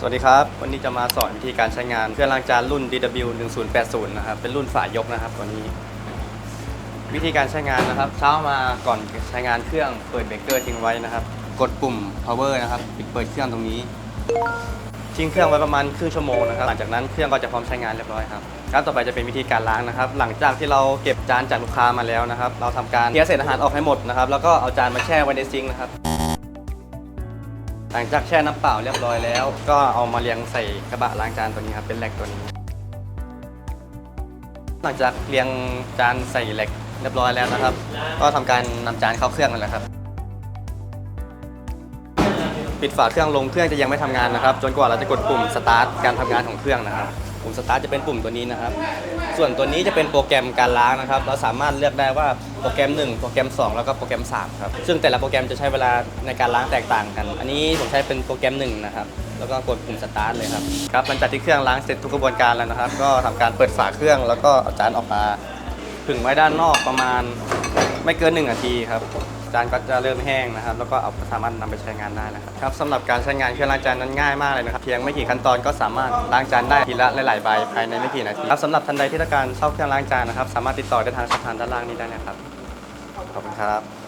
สวัสดีครับ วันนี้จะมาสอนวิธีการใช้งานเครื่องล้างจานรุ่น DW 1080นะครับ เป็นรุ่นฝายกนะครับตัวนี้ วิธีการใช้งานนะครับเช้ามาก่อนใช้งานเครื่องเปิดเบรกเกอร์ทิ้งไว้นะครับ กดปุ่ม power นะครับปิดเปิดเครื่องตรงนี้ทิ้งเครื่องไว้ประมาณครึ่งชั่วโมงนะครับ หลังจากนั้นเครื่องก็จะพร้อมใช้งานเรียบร้อยครับขั้นต่อไปจะเป็นวิธีการล้างนะครับ หลังจากที่เราเก็บจานจากลูกค้ามาแล้วนะครับ เราทำการเทเศษอาหารออกให้หมดนะครับ แล้วก็เอาจานมาแช่ไว้ในซิงค์นะครับ หลังจากแช่น้ำเปล่าเรียบร้อยแล้ว ก็เอามาเรียงใส่กระบะล้างจานตัวนี้ครับเป็นแหลกตัวนี้ หลังจากเรียงจานใส่แหลกเรียบร้อยแล้วนะครับ ก็ทำการนำจานเข้าเครื่องกันแหละครับ ปิดฝาเครื่องลงเครื่องจะยังไม่ทำงานนะครับ จนกว่าเราจะกดปุ่มสตาร์ทการทำงานของเครื่องนะครับ ปุ่มสตาร์ทจะเป็นปุ่มตัวนี้นะครับ ส่วนตัวนี้จะเป็นโปรแกรมการล้างนะครับ เราสามารถเลือกได้ว่าโปรแกรม 1 โปรแกรม 2 แล้วก็โปรแกรม3ครับ ซึ่งแต่ละโปรแกรมจะใช้เวลาในการล้างแตกต่างกัน อันนี้ผมใช้เป็นโปรแกรม1นะครับ แล้วก็กดปุ่มสตาร์ทเลยครับ ครับ หลังจากที่เครื่องล้างเสร็จทุกกระบวนการแล้วนะครับ ก็ทำการเปิดฝาเครื่อง แล้วก็เอาจานออกมาผึ่งไว้ด้านนอกประมาณ ไม่เกิน1นาทีครับจานก็จะเริ่มแห้งนะครับ แล้วก็เอาสามารถนำไปใช้งานได้นะครับครับสำหรับการใช้งานเครื่องล้างจานนั้นง่ายมากเลยนะครับเพียงไม่กี่ขั้นตอนก็สามารถล้างจานได้ทีละหลายๆใบภายในไม่กี่นาทีครับสำหรับท่านใดที่ต้องการเช่าเครื่องล้างจานนะครับ สามารถติดต่อได้ทางช่องทางด้านล่างนี้ได้นะครับขอบคุณครับ